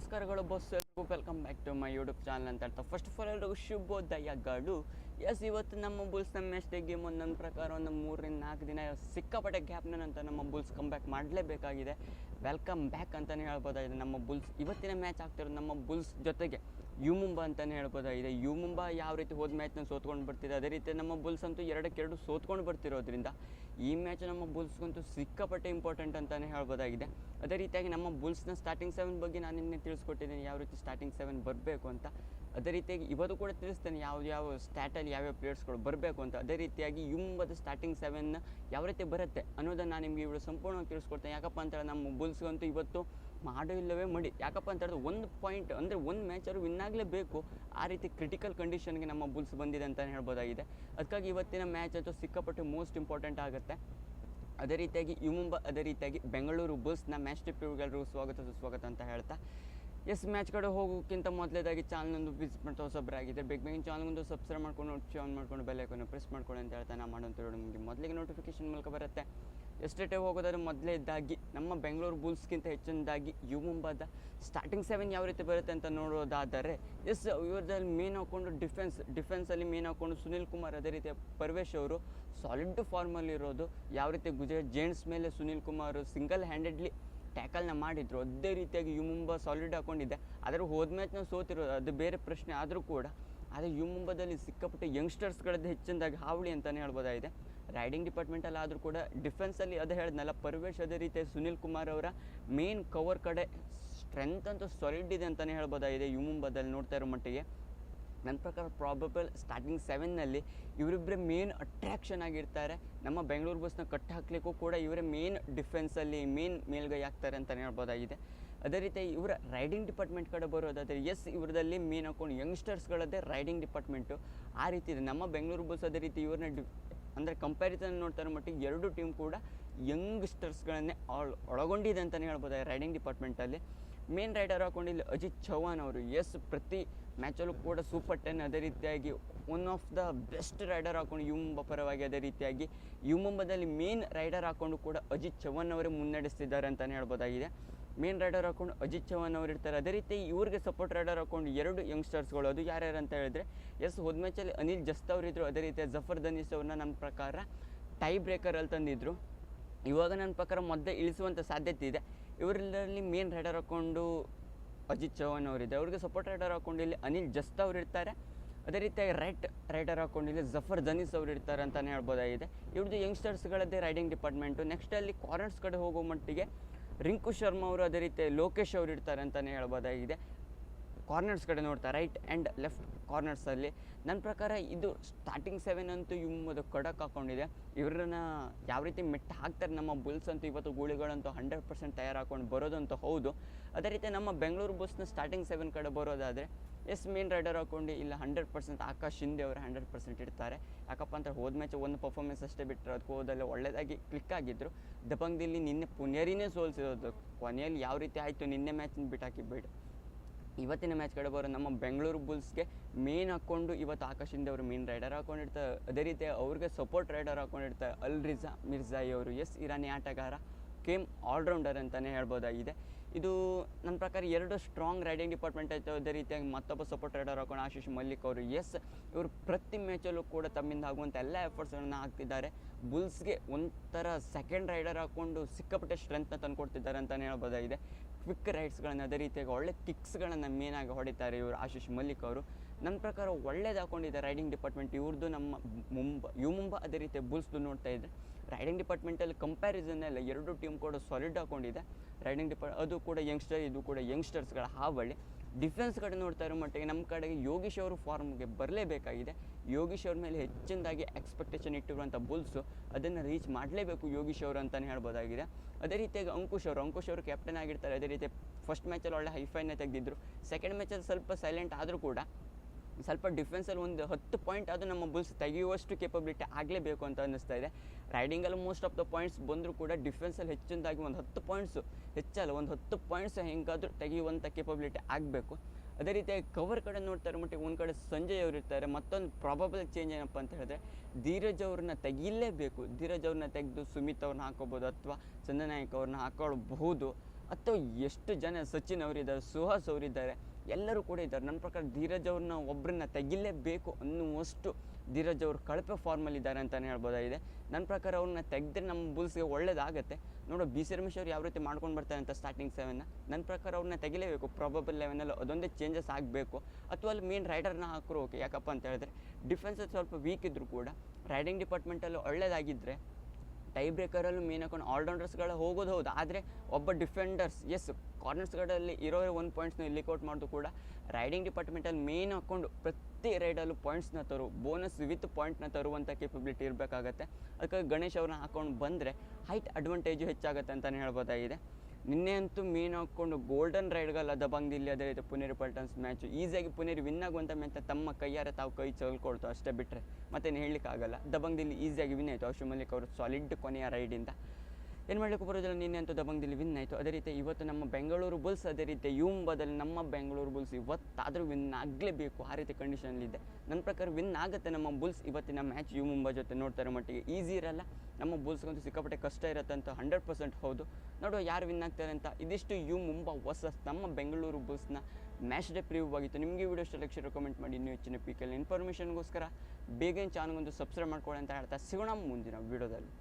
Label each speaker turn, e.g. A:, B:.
A: ನಮಸ್ಕಾರಗಳು ಬಸ್ ಎಲ್ರಿಗೂ welcome back to my YouTube channel ಅಂತ ಹೇಳ್ತಾ. ಫಸ್ಟ್ ಆಫ್ ಆಲ್ ಎಲ್ರಿಗೂ ಶುಭೋದಯಗಳು. ಎಸ್ ಇವತ್ತು ನಮ್ಮ ಬುಲ್ಸ್ ನಮ್ಮ ಮ್ಯಾಚ್ ಗೇಮ್ ಒಂದು ನನ್ನ ಪ್ರಕಾರ ಒಂದು ಮೂರರಿಂದ ನಾಲ್ಕು ದಿನ ಸಿಕ್ಕಾಪಟ್ಟೆ ಗ್ಯಾಪ್ನ ನಂತರ ನಮ್ಮ ಬುಲ್ಸ್ ಕಮ್ ಬ್ಯಾಕ್ ಮಾಡಲೇಬೇಕಾಗಿದೆ. ವೆಲ್ಕಮ್ ಬ್ಯಾಕ್ ಅಂತಲೇ ಹೇಳ್ಬೋದಾಗಿದೆ ನಮ್ಮ ಬುಲ್ಸ್ ಇವತ್ತಿನ ಮ್ಯಾಚ್ ಆಗ್ತಿರೋದು ನಮ್ಮ ಬುಲ್ಸ್ ಜೊತೆಗೆ. ಯು ಮುಂಬಾ ಅಂತಲೇ ಹೇಳ್ಬೋದಾಗಿದೆ. ಯು ಮುಂಬಾ ಯಾವ ರೀತಿ ಹೋದ ಮ್ಯಾಚ್ನ ಸೋತ್ಕೊಂಡು ಬರ್ತಿದೆ, ಅದೇ ರೀತಿ ನಮ್ಮ ಬುಲ್ಸ್ ಅಂತೂ ಎರಡಕ್ಕೆರಡು ಸೋತ್ಕೊಂಡು ಬರ್ತಿರೋದ್ರಿಂದ ಈ ಮ್ಯಾಚ್ ನಮ್ಮ ಬುಲ್ಸ್ಗಂತೂ ಸಿಕ್ಕಾಪಟ್ಟೆ ಇಂಪಾರ್ಟೆಂಟ್ ಅಂತಲೇ ಹೇಳ್ಬೋದಾಗಿದೆ. ಅದೇ ರೀತಿಯಾಗಿ ನಮ್ಮ ಬುಲ್ಸ್ನ ಸ್ಟಾರ್ಟಿಂಗ್ ಸೆವೆನ್ ಬಗ್ಗೆ ನಾನು ನಿನ್ನೆ ತಿಳಿಸ್ಕೊಟ್ಟಿದ್ದೀನಿ, ಯಾವ ರೀತಿ ಸ್ಟಾರ್ಟಿಂಗ್ ಸೆವೆನ್ ಬರಬೇಕು ಅಂತ. ಅದೇ ರೀತಿಯಾಗಿ ಇವತ್ತು ಕೂಡ ತಿಳಿಸ್ತೇನೆ ಯಾವ ಯಾವ ಸ್ಟ್ಯಾಟಲ್ಲಿ ಯಾವ್ಯಾವ ಪ್ಲೇಯರ್ಸ್ಗಳು ಬರಬೇಕು ಅಂತ. ಅದೇ ರೀತಿಯಾಗಿ ಯುಂಬದ ಸ್ಟಾರ್ಟಿಂಗ್ ಸೆವೆನ್ ಯಾವ ರೀತಿ ಬರುತ್ತೆ ಅನ್ನೋದನ್ನು ನಾನು ನಿಮಗೆ ಇವಳು ಸಂಪೂರ್ಣವಾಗಿ ತಿಳಿಸ್ಕೊಡ್ತೇನೆ. ಯಾಕಪ್ಪ ಅಂತೇಳಿ ನಮ್ಮ ಬುಲ್ಸ್ಗಂತೂ ಇವತ್ತು ಮಾಡೋ ಇಲ್ಲವೇ ಮಡಿ. ಯಾಕಪ್ಪ ಅಂತ ಹೇಳಿದ್ರೆ ಒಂದು ಪಾಯಿಂಟ್ ಅಂದರೆ ಒಂದು ಮ್ಯಾಚ್ ಅವರು ವಿನ್ ಆಗಲೇಬೇಕು. ಆ ರೀತಿ ಕ್ರಿಟಿಕಲ್ ಕಂಡೀಷನ್ಗೆ ನಮ್ಮ ಬುಲ್ಸ್ ಬಂದಿದೆ ಅಂತಲೇ ಹೇಳ್ಬೋದಾಗಿದೆ. ಅದಕ್ಕಾಗಿ ಇವತ್ತಿನ ಮ್ಯಾಚ್ ಅಂತೂ ಸಿಕ್ಕಾಪಟ್ಟೆ ಮೋಸ್ಟ್ ಇಂಪಾರ್ಟೆಂಟ್ ಆಗುತ್ತೆ. ಅದೇ ರೀತಿಯಾಗಿ ಯುಮುಂಬ ಅದೇ ರೀತಿಯಾಗಿ ಬೆಂಗಳೂರು ಬುಲ್ಸ್ನ ಮ್ಯಾಚ್ ಟಿಪ್ಪಿಗೆಲ್ಲರಿಗೂ ಸ್ವಾಗತ, ಸುಸ್ವಾಗತ ಅಂತ ಹೇಳ್ತಾ. ಎಸ್ ಮ್ಯಾಚ್ ಕಡೆ ಹೋಗೋಕ್ಕಿಂತ ಮೊದಲೇದಾಗಿ ಚಾನಲ್ನೊಂದು ವಿಸಿಟ್ ಮಾಡ್ತಾ ಹೊಸಬ್ರಾಗಿದೆ ಬೇಗ ಬೇಗ ಚಾನಲ್ಗೊಂದು ಸಬ್ಸ್ಕ್ರೈಬ್ ಮಾಡ್ಕೊಂಡು ಆನ್ ಮಾಡ್ಕೊಂಡು ಬೆಲ್ಲೈಕನ್ನು ಪ್ರೆಸ್ ಮಾಡ್ಕೊಳ್ಳಿ ಅಂತ ಹೇಳ್ತಾ ನಾನು ಮಾಡೋಂಥ ವಿಡಿಯೋ ನಿಮಗೆ ಮೊದಲಿಗೆ ನೋಟಿಫಿಕೇಶನ್ ಮೂಲಕ ಬರುತ್ತೆ. ಎಸ್ಟೇಟೇ ಹೋಗೋದಾದ್ರೆ ಮೊದಲೇದಾಗಿ ನಮ್ಮ ಬೆಂಗಳೂರು ಬುಲ್ಸ್ಗಿಂತ ಹೆಚ್ಚಿನದಾಗಿ ಯು ಮುಂಬಾದ ಸ್ಟಾರ್ಟಿಂಗ್ ಸೆವೆನ್ ಯಾವ ರೀತಿ ಬರುತ್ತೆ ಅಂತ ನೋಡೋದಾದರೆ, ಎಸ್ ಇವರದಲ್ಲಿ ಮೇನ್ ಹಾಕ್ಕೊಂಡು ಡಿಫೆನ್ಸ್ ಡಿಫೆನ್ಸಲ್ಲಿ ಮೇನ್ ಹಾಕ್ಕೊಂಡು ಸುನಿಲ್ ಕುಮಾರ್ ಅದೇ ರೀತಿ ಪರ್ವೇಶ್ ಅವರು ಸಾಲಿಡ್ ಫಾರ್ಮಲ್ಲಿರೋದು ಯಾವ ರೀತಿ ಗುಜರಾತ್ ಜೇಂಟ್ಸ್ ಮೇಲೆ ಸುನಿಲ್ ಕುಮಾರ್ ಸಿಂಗಲ್ ಹ್ಯಾಂಡೆಡ್ಲಿ ಟ್ಯಾಕಲ್ನ ಮಾಡಿದ್ರು, ಅದೇ ರೀತಿಯಾಗಿ ಯು ಮುಂಬಾ ಸಾಲಿಡ್ ಹಾಕೊಂಡಿದ್ದೆ. ಆದರೆ ಹೋದ ಮ್ಯಾಚ್ನ ಸೋತಿರೋದು, ಅದು ಬೇರೆ ಪ್ರಶ್ನೆ ಆದರೂ ಕೂಡ, ಆದರೆ ಯು ಮುಂಬದಲ್ಲಿ ಸಿಕ್ಕಾಪಟ್ಟೆ ಯಂಗ್ಸ್ಟರ್ಸ್ಗಳದ್ದು ಹೆಚ್ಚಿನದಾಗಿ ಹಾವಳಿ ಅಂತಲೇ ಹೇಳ್ಬೋದಾಗಿದೆ. ರೈಡಿಂಗ್ ಡಿಪಾರ್ಟ್ಮೆಂಟಲ್ಲಿ ಆದರೂ ಕೂಡ ಡಿಫೆನ್ಸಲ್ಲಿ ಅದೇ ಹೇಳಿದ್ನಲ್ಲ, ಪರ್ವೇಶ್ ಅದೇ ರೀತಿ ಸುನಿಲ್ ಕುಮಾರ್ ಅವರ ಮೇನ್ ಕವರ್ ಕಡೆ ಸ್ಟ್ರೆಂತ್ ಅಂತೂ ಸಾಲಿಡ್ ಇದೆ ಅಂತಲೇ ಹೇಳ್ಬೋದಾಗಿದೆ ಯು ಮುಂಬದಲ್ಲಿ ನೋಡ್ತಾ ಇರೋ ಮಟ್ಟಿಗೆ. ನನ್ನ ಪ್ರಕಾರ ಪ್ರಾಬಬಲ್ ಸ್ಟಾರ್ಟಿಂಗ್ ಸೆವೆನ್ನಲ್ಲಿ ಇವರಿಬ್ಬರೇ ಮೇನ್ ಅಟ್ರ್ಯಾಕ್ಷನ್ ಆಗಿರ್ತಾರೆ. ನಮ್ಮ ಬೆಂಗಳೂರು ಬಸ್ನ ಕಟ್ ಹಾಕ್ಲಿಕ್ಕೂ ಕೂಡ ಇವರೇ ಮೇನ್ ಡಿಫೆನ್ಸಲ್ಲಿ ಮೇನ್ ಮೇಲ್ಗೈ ಆಗ್ತಾರೆ ಅಂತಲೇ ಹೇಳ್ಬೋದಾಗಿದೆ. ಅದೇ ರೀತಿ ಇವರ ರೈಡಿಂಗ್ ಡಿಪಾರ್ಟ್ಮೆಂಟ್ ಕಡೆ ಬರೋದಾದರೆ ಎಸ್ ಇವರದಲ್ಲಿ ಮೇನ್ ಹಾಕೊಂಡು ಯಂಗ್ಸ್ಟರ್ಸ್ಗಳದ್ದೇ ರೈಡಿಂಗ್ ಡಿಪಾರ್ಟ್ಮೆಂಟು ಆ ರೀತಿ ಇದೆ. ನಮ್ಮ ಬೆಂಗಳೂರು ಬಸ್ ಅದೇ ರೀತಿ ಇವ್ರನ್ನ ಡಿ ಅಂದರೆ ಕಂಪ್ಯಾರಿಸನ್ ನೋಡ್ತಾರೆ ಮಟ್ಟಿಗೆ ಎರಡು ಟೀಮ್ ಕೂಡ ಯಂಗ್ಸ್ಟರ್ಸ್ಗಳನ್ನೇ ಆಳ್, ಒಳಗೊಂಡಿದೆ ಅಂತಲೇ ಹೇಳ್ಬೋದು. ರೈಡಿಂಗ್ ಡಿಪಾರ್ಟ್ಮೆಂಟಲ್ಲಿ ಮೇನ್ ರೈಡರ್ ಹಾಕೊಂಡು ಇಲ್ಲಿ ಅಜಿತ್ ಚೌಹಾನ್ ಅವರು. ಎಸ್ ಪ್ರತಿ ಮ್ಯಾಚಲ್ಲೂ ಕೂಡ ಸೂಪರ್ ಟೆನ್ ಅದೇ ರೀತಿಯಾಗಿ one of the best raider ಹಾಕೊಂಡು, ಯುಂಬ ಪರವಾಗಿ ಅದೇ ರೀತಿಯಾಗಿ ಯುಮುಂಬದಲ್ಲಿ ಮೇನ್ ರೈಡರ್ ಹಾಕೊಂಡು ಕೂಡ ಅಜಿತ್ ಚೌಹಾನ್ ಅವರೇ ಮುನ್ನಡೆಸ್ತಿದ್ದಾರೆ ಅಂತಲೇ ಹೇಳ್ಬೋದಾಗಿದೆ. ಮೇನ್ ರೈಡರ್ ಹಾಕೊಂಡು ಅಜಿತ್ ಚೌಹಾನ್ ಅವರು ಇರ್ತಾರೆ. ಅದೇ ರೀತಿ ಇವ್ರಿಗೆ ಸಪೋರ್ಟ್ ರೈಡರ್ ಹಾಕೊಂಡು ಎರಡು ಯಂಗ್ಸ್ಟರ್ಸ್ಗಳು ಅದು ಯಾರ್ಯಾರು ಅಂತ ಹೇಳಿದ್ರೆ ಎಸ್ ಹೋದ ಮ್ಯಾಚಲ್ಲಿ ಅನಿಲ್ ಜಸ್ತ್ ಅವರಿದ್ದರು ಅದೇ ರೀತಿ ಜಫರ್ ದನೀಸ್ ಅವ್ರನ್ನ ನನ್ನ ಪ್ರಕಾರ ಟೈ ಬ್ರೇಕರಲ್ಲಿ ತಂದಿದ್ರು. ಇವಾಗ ನನ್ನ ಪ್ರಕಾರ ಮೊದಲೇ ಇಳಿಸುವಂಥ ಸಾಧ್ಯತೆ ಇದೆ. ಇವರಲ್ಲಿ ಮೇನ್ ರೈಡರ್ ಹಾಕ್ಕೊಂಡು ಅಜಿತ್ ಚೌಹಾನ್ ಅವರಿದೆ ಅವ್ರಿಗೆ ಸಪೋರ್ಟ್ ರೈಡರ್ ಹಾಕ್ಕೊಂಡು ಇಲ್ಲಿ ಅನಿಲ್ ಜಸ್ಟ್ ಅವ್ರು ಇರ್ತಾರೆ. ಅದೇ ರೀತಿಯಾಗಿ ರೈಟ್ ರೈಡರ್ ಹಾಕ್ಕೊಂಡು ಇಲ್ಲಿ ಜಫರ್ ಜನೀಸ್ ಅವ್ರು ಇರ್ತಾರೆ ಅಂತಲೇ ಹೇಳ್ಬೋದಾಗಿದೆ. ಇವ್ರದ್ದು ಯಂಗ್ಸ್ಟರ್ಸ್ಗಳದ್ದೇ ರೈಡಿಂಗ್ ಡಿಪಾರ್ಟ್ಮೆಂಟು ನೆಕ್ಸ್ಟ್ ಅಲ್ಲಿ ಕಾರ್ನರ್ಸ್ ಕಡೆ ಹೋಗೋ ಮಟ್ಟಿಗೆ ರಿಂಕು ಶರ್ಮಾ ಅವರು ಅದೇ ರೀತಿ ಲೋಕೇಶ್ ಅವರು ಇರ್ತಾರೆ ಅಂತಲೇ ಹೇಳ್ಬೋದಾಗಿದೆ. ಕಾರ್ನರ್ಸ್ ಕಡೆ ನೋಡ್ತಾ ರೈಟ್ ಆ್ಯಂಡ್ ಲೆಫ್ಟ್ ಕಾರ್ನರ್ಸಲ್ಲಿ ನನ್ನ ಪ್ರಕಾರ ಇದು ಸ್ಟಾರ್ಟಿಂಗ್ ಸೆವೆನ್ ಅಂತೂ ಇಮ್ಮದು ಕಡಕ್ ಹಾಕೊಂಡಿದೆ. ಇವ್ರನ್ನ ಯಾವ ರೀತಿ ಮೆಟ್ಟ ಹಾಕ್ತಾರೆ, ನಮ್ಮ ಬುಲ್ಸ್ ಅಂತೂ ಇವತ್ತು ಗೂಳಿಗಳಂತೂ ಹಂಡ್ರೆಡ್ ಪರ್ಸೆಂಟ್ ತಯಾರು ಹಾಕೊಂಡು ಬರೋದಂತೂ ಹೌದು. ಅದೇ ರೀತಿ ನಮ್ಮ ಬೆಂಗಳೂರು ಬಸ್ನ ಸ್ಟಾರ್ಟಿಂಗ್ ಸೆವೆನ್ ಕಡೆ ಬರೋದಾದರೆ, ಎಸ್ ಮೇನ್ ರೈಡರ್ ಹಾಕೊಂಡು ಇಲ್ಲ ಹಂಡ್ರೆಡ್ ಪರ್ಸೆಂಟ್ ಆಕಾಶ್ ಶಿಂದೆ ಅವರು ಹಂಡ್ರೆಡ್ ಪರ್ಸೆಂಟ್ ಇಡ್ತಾರೆ. ಯಾಕಪ್ಪ ಅಂತ ಹೋದ ಮ್ಯಾಚ್ ಒಂದು ಪರ್ಫಾರ್ಮೆನ್ಸ್ ಅಷ್ಟೇ ಬಿಟ್ಟರೆ ಅದಕ್ಕೆ ಹೋದಲ್ಲಿ ಒಳ್ಳೆಯದಾಗಿ ಕ್ಲಿಕ್ ಆಗಿದ್ದರು ದಬಂಗ್ದಲ್ಲಿ ನಿನ್ನೆ ಪುನೇರಿನೇ ಸೋಲ್ಸಿರೋದು. ಕೊನೆಯಲ್ಲಿ ಯಾವ ರೀತಿ ಆಯಿತು, ನಿನ್ನೆ ಮ್ಯಾಚ್ನ ಬಿಟ್ಟಾಕಿ ಬಿಡು ಇವತ್ತಿನ ಮ್ಯಾಚ್ ಕಡೆ ಬರೋ ನಮ್ಮ ಬೆಂಗಳೂರು ಬುಲ್ಸ್ಗೆ ಮೇನ್ ಹಾಕ್ಕೊಂಡು ಇವತ್ತು ಆಕಾಶ್ ಹಿಂದೆ ಅವರು ಮೇನ್ ರೈಡರ್ ಹಾಕೊಂಡಿರ್ತಾರೆ ಅದೇ ರೀತಿ ಅವ್ರಿಗೆ ಸಪೋರ್ಟ್ ರೈಡರ್ ಹಾಕೊಂಡಿರ್ತಾರೆ ಅಲ್ ರಿಜಾ ಮಿರ್ಜಾಯಿ ಅವರು. ಎಸ್, ಇರಾನಿ ಆಟಗಾರ, ಕೇಮ್ ಆಲ್ರೌಂಡರ್ ಅಂತಲೇ ಹೇಳ್ಬೋದಾಗಿದೆ. ಇದು ನನ್ನ ಪ್ರಕಾರ ಎರಡು ಸ್ಟ್ರಾಂಗ್ ರೈಡಿಂಗ್ ಡಿಪಾರ್ಟ್ಮೆಂಟ್ ಆಯಿತು ಅದೇ ರೀತಿಯಾಗಿ ಮತ್ತೊಬ್ಬ ಸಪೋರ್ಟ್ ರೈಡರ್ ಹಾಕೊಂಡು ಆಶೀಶ್ ಮಲ್ಲಿಕ್ ಅವರು. ಎಸ್, ಇವರು ಪ್ರತಿ ಮ್ಯಾಚಲ್ಲೂ ಕೂಡ ತಮ್ಮಿಂದ ಆಗುವಂಥ ಎಲ್ಲ ಎಫರ್ಟ್ಸ್ಗಳನ್ನು ಹಾಕ್ತಿದ್ದಾರೆ. ಬುಲ್ಸ್ಗೆ ಒಂಥರ ಸೆಕೆಂಡ್ ರೈಡರ್ ಹಾಕ್ಕೊಂಡು ಸಿಕ್ಕಾಪಟ್ಟೆ ಸ್ಟ್ರೆಂತ್ನ ತಂದುಕೊಡ್ತಿದ್ದಾರೆ ಅಂತಲೇ ಹೇಳ್ಬೋದಾಗಿದೆ. ಕ್ವಿಕ್ ರೈಡ್ಸ್ಗಳನ್ನು ಅದೇ ರೀತಿಯಾಗಿ ಒಳ್ಳೆ ಕಿಕ್ಸ್ಗಳನ್ನು ಮೇನಾಗಿ ಹೊಡಿತಾರೆ ಇವರು ಆಶೀಶ್ ಮಲ್ಲಿಕ್ ಅವರು. ನನ್ನ ಪ್ರಕಾರ ಒಳ್ಳೇದು ಹಾಕೊಂಡಿದೆ ರೈಡಿಂಗ್ ಡಿಪಾರ್ಟ್ಮೆಂಟ್ ಇವ್ರದ್ದು ನಮ್ಮ ಮುಂಬ ಯು ಮುಂಬ ಅದೇ ರೀತಿ ಬುಲ್ಸ್ದು ನೋಡ್ತಾ ಇದ್ದರೆ ರೈಡಿಂಗ್ ಡಿಪಾರ್ಟ್ಮೆಂಟಲ್ಲಿ ಕಂಪ್ಯಾರಿಸನ್ ಎಲ್ಲ ಎರಡು ಟೀಮ್ ಕೂಡ ಸಾಲಿಡ್ ಹಾಕೊಂಡಿದೆ. ರೈಡಿಂಗ್ ಡಿಪಾರ್ಟ್ ಅದು ಕೂಡ ಯಂಗ್ಸ್ಟರ್ ಇದು ಕೂಡ ಯಂಗ್ಸ್ಟರ್ಸ್ಗಳ ಹಾವಳಿ. ಡಿಫೆನ್ಸ್ ಕಡೆ ನೋಡ್ತಾ ಇರೋ ಮಟ್ಟಿಗೆ ನಮ್ಮ ಕಡೆಗೆ ಯೋಗೀಶ್ ಅವರು ಫಾರ್ಮ್ಗೆ ಬರಲೇಬೇಕಾಗಿದೆ. ಯೋಗೀಶ್ ಅವ್ರ ಮೇಲೆ ಹೆಚ್ಚಿನದಾಗಿ ಎಕ್ಸ್ಪೆಕ್ಟೇಷನ್ ಇಟ್ಟಿರುವಂಥ ಬುಲ್ಸು ಅದನ್ನು ರೀಚ್ ಮಾಡಲೇಬೇಕು ಯೋಗೀಶ್ ಅವರು ಅಂತಲೇ ಹೇಳ್ಬೋದಾಗಿದೆ. ಅದೇ ರೀತಿಯಾಗಿ ಅಂಕುಶ್ ಅವರು ಅಂಕುಶ್ ಅವರು ಕ್ಯಾಪ್ಟನ್ ಆಗಿರ್ತಾರೆ. ಅದೇ ರೀತಿ ಫಸ್ಟ್ ಮ್ಯಾಚಲ್ಲಿ ಒಳ್ಳೆ ಹೈಫೈನ ತೆಗೆದಿದ್ದರು ಸೆಕೆಂಡ್ ಮ್ಯಾಚಲ್ಲಿ ಸ್ವಲ್ಪ ಸೈಲೆಂಟ್ ಆದರೂ ಕೂಡ ಸ್ವಲ್ಪ ಡಿಫೆನ್ಸಲ್ಲಿ ಒಂದು ಹತ್ತು ಪಾಯಿಂಟ್ ಅದು ನಮ್ಮ ಬುಲ್ಸ್ ತೆಗೆಯುವಷ್ಟು ಕೇಪಬಿಲಿಟಿ ಆಗಲೇಬೇಕು ಅಂತ ಅನ್ನಿಸ್ತಾ ಇದೆ. ರೈಡಿಂಗಲ್ಲಿ ಮೋಸ್ಟ್ ಆಫ್ ದ ಪಾಯಿಂಟ್ಸ್ ಬಂದರೂ ಕೂಡ ಡಿಫೆನ್ಸಲ್ಲಿ ಹೆಚ್ಚಿನದಾಗಿ ಒಂದು ಹತ್ತು ಪಾಯಿಂಟ್ಸು ಹೆಚ್ಚಲ್ಲ, ಒಂದು ಹತ್ತು ಪಾಯಿಂಟ್ಸ್ ಹೆಂಗಾದರೂ ತೆಗೆಯುವಂಥ ಕೇಪಬಿಲಿಟಿ ಆಗಬೇಕು. ಅದೇ ರೀತಿಯಾಗಿ ಕವರ್ ಕಡೆ ನೋಡ್ತಾರೆ ಮಟ್ಟಿಗೆ ಒಂದು ಕಡೆ ಸಂಜಯ್ ಅವರು ಇರ್ತಾರೆ. ಮತ್ತೊಂದು ಪ್ರಾಬಬಲ್ ಚೇಂಜ್ ಏನಪ್ಪ ಅಂತ ಹೇಳಿದ್ರೆ ಧೀರಜ್ ಅವ್ರನ್ನ ತೆಗಿಲೇಬೇಕು. ಧೀರಜ್ ಅವ್ರನ್ನ ತೆಗೆದು ಸುಮಿತ್ ಅವ್ರನ್ನ ಹಾಕೋಬೋದು ಅಥವಾ ಚಂದನಾಯಕ್ ಅವ್ರನ್ನ ಹಾಕೊಳ್ಬಹುದು. ಅಥವಾ ಎಷ್ಟು ಜನ ಸಚಿನ್ ಅವರಿದ್ದಾರೆ, ಸುಹಾಸ್ ಅವರಿದ್ದಾರೆ. ಎಲ್ಲರೂ ಕೂಡ ಇದ್ದಾರೆ. ನನ್ನ ಪ್ರಕಾರ ಧೀರಜ್ ಅವ್ರನ್ನ ಒಬ್ಬರನ್ನ ತೆಗಿಲೇಬೇಕು ಅನ್ನುವಷ್ಟು ಧೀರಜ್ ಅವರು ಕಳಪೆ ಫಾರ್ಮಲ್ಲಿದ್ದಾರೆ ಅಂತಲೇ ಹೇಳ್ಬೋದಾಗಿದೆ. ನನ್ನ ಪ್ರಕಾರ ಅವ್ರನ್ನ ತೆಗೆದ್ರೆ ನಮ್ಮ ಬುಲ್ಸ್ಗೆ ಒಳ್ಳೇದಾಗುತ್ತೆ. ನೋಡೋ, ಬಿ ಸಿ ರಮೇಶ್ ಅವ್ರು ಯಾವ ರೀತಿ ಮಾಡ್ಕೊಂಡು ಬರ್ತಾರೆ ಅಂತ ಸ್ಟಾರ್ಟಿಂಗ್ ಸೆವೆನ್ನ ನನ್ನ ಪ್ರಕಾರ ಅವ್ರನ್ನ ತೆಗಿಲೇಬೇಕು. ಪ್ರಾಬಬಲ್ ಲೆವೆನಲ್ಲಿ ಅದೊಂದೇ ಚೇಂಜಸ್ ಆಗಬೇಕು. ಅಥವಾ ಅಲ್ಲಿ ಮೇನ್ ರೈಡರ್ನ ಹಾಕ್ರು ಓಕೆ ಯಾಕಪ್ಪ ಅಂತ ಹೇಳಿದ್ರೆ ಡಿಫೆನ್ಸಲ್ಲಿ ಸ್ವಲ್ಪ ವೀಕ್ ಇದ್ದರೂ ಕೂಡ ರೈಡಿಂಗ್ ಡಿಪಾರ್ಟ್ಮೆಂಟಲ್ಲಿ ಒಳ್ಳೇದಾಗಿದ್ದರೆ ಟೈ ಬ್ರೇಕರಲ್ಲೂ ಮೇನ್ ಹಾಕೊಂಡು ಆಲ್ರೌಂಡರ್ಸ್ಗಳ ಹೋಗೋದು ಹೌದು. ಆದರೆ ಒಬ್ಬ ಡಿಫೆಂಡರ್ಸ್ ಎಸ್ ಕಾರ್ನರ್ಸ್ಗಳಲ್ಲಿ ಇರೋ ಒಂದು ಪಾಯಿಂಟ್ಸ್ನ ಔಟ್ ಮಾಡೋದು ಕೂಡ ರೈಡಿಂಗ್ ಡಿಪಾರ್ಟ್ಮೆಂಟಲ್ಲಿ ಮೇನ್ ಹಾಕ್ಕೊಂಡು ಪ್ರತಿ ರೈಡಲ್ಲೂ ಪಾಯಿಂಟ್ಸ್ನ ತರು ಬೋನಸ್ ವಿತ್ ಪಾಯಿಂಟ್ನ ತರುವಂಥ ಕೇಪಬಿಲಿಟಿ ಇರಬೇಕಾಗತ್ತೆ. ಅದಕ್ಕಾಗಿ ಗಣೇಶ್ ಅವ್ರನ್ನ ಹಾಕೊಂಡು ಬಂದರೆ ಹೈಟ್ ಅಡ್ವಾಂಟೇಜು ಹೆಚ್ಚಾಗುತ್ತೆ ಅಂತಲೇ ಹೇಳ್ಬೋದಾಗಿದೆ. ನಿನ್ನೆ ಅಂತೂ ಮೇನ್ ಹಾಕ್ಕೊಂಡು ಗೋಲ್ಡನ್ ರೈಡ್ಗಲ್ಲ ದಬಂಗ್ ಇಲ್ಲಿ ಅದೇ ರೀತಿ ಪುನೀರ್ ಪಲ್ಟನ್ಸ್ ಮ್ಯಾಚು ಈಸಿಯಾಗಿ ಪುನೀರ್ ವಿನ್ ಆಗುವಂಥ ಮ್ಯಾಚ್ ತಮ್ಮ ಕೈಯಾರೆ ತಾವು ಕೈ ಚಲ್ಕೊಳ್ತು, ಅಷ್ಟೇ ಬಿಟ್ಟರೆ ಮತ್ತೇನು ಹೇಳಲಿಕ್ಕಾಗಲ್ಲ. ದಬಂಗ್ದಲ್ಲಿ ಈಸಿಯಾಗಿ ವಿನ್ ಆಯಿತು. ಅಶು ಮಲ್ಲಿಕ್ ಅವರು ಸಾಲಿಡ್ ಕೊನೆಯ ರೈಡಿಂದ ಏನು ಮಾಡಲಿಕ್ಕೆ ಬರೋದಿಲ್ಲ, ನಿನ್ನೆ ಅಂತೂ ದಬಂಗದಲ್ಲಿ ವಿನ್ ಆಯಿತು. ಅದೇ ರೀತಿ ಇವತ್ತು ನಮ್ಮ ಬೆಂಗಳೂರು ಬುಲ್ಸ್, ಅದೇ ರೀತಿ ಯುಂಬದಲ್ಲಿ ನಮ್ಮ ಬೆಂಗಳೂರು ಬುಲ್ಸ್ ಇವತ್ತಾದರೂ ವಿನ್ ಆಗಲೇಬೇಕು, ಆ ರೀತಿ ಕಂಡೀಷನಲ್ಲಿದೆ ನನ್ನ ಪ್ರಕಾರ ವಿನ್ ಆಗುತ್ತೆ ನಮ್ಮ ಬುಲ್ಸ್ ಇವತ್ತಿನ ಮ್ಯಾಚ್ ಯು ಮುಂಬಾ ಜೊತೆ ನೋಡ್ತಾರೆ ಮಟ್ಟಿಗೆ. ಈಸಿ ಇರಲ್ಲ. ನಮ್ಮ ಬುಲ್ಸ್ಗಂತೂ ಸಿಕ್ಕಾಪಟ್ಟೆ ಕಷ್ಟ ಇರುತ್ತೆ ಅಂತ ಹಂಡ್ರೆಡ್ ಪರ್ಸೆಂಟ್ ಹೌದು. ನೋಡುವ ಯಾರು ವಿನ್ ಆಗ್ತಾರೆ ಅಂತ. ಇದಿಷ್ಟು ಯು ಮುಂಬಾ ವರ್ಸಸ್ ನಮ್ಮ ಬೆಂಗಳೂರು ಬುಲ್ಸ್ನ ಮ್ಯಾಚ್ ಡೇ ಪ್ರಿವ್ಯೂ ಆಗಿತ್ತು. ನಿಮಗೆ ವಿಡಿಯೋ ಇಷ್ಟ ಲಕ್ಷ ರೆಕಮೆಂಡ್ ಮಾಡಿ. ಇನ್ನೂ ಹೆಚ್ಚಿನ ಪೀಕಲ್ಲಿ ಇನ್ಫಾರ್ಮೇಷನ್ಗೋಸ್ಕರ ಬೇಗ ಚಾನಲ್ಗೊಂದು ಸಬ್ಸ್ಕ್ರೈಬ್ ಮಾಡ್ಕೊಳ್ಳಿ ಅಂತ ಹೇಳ್ತಾ ಸಿಗೋಣ ಮುಂದಿನ ವಿಡಿಯೋದಲ್ಲಿ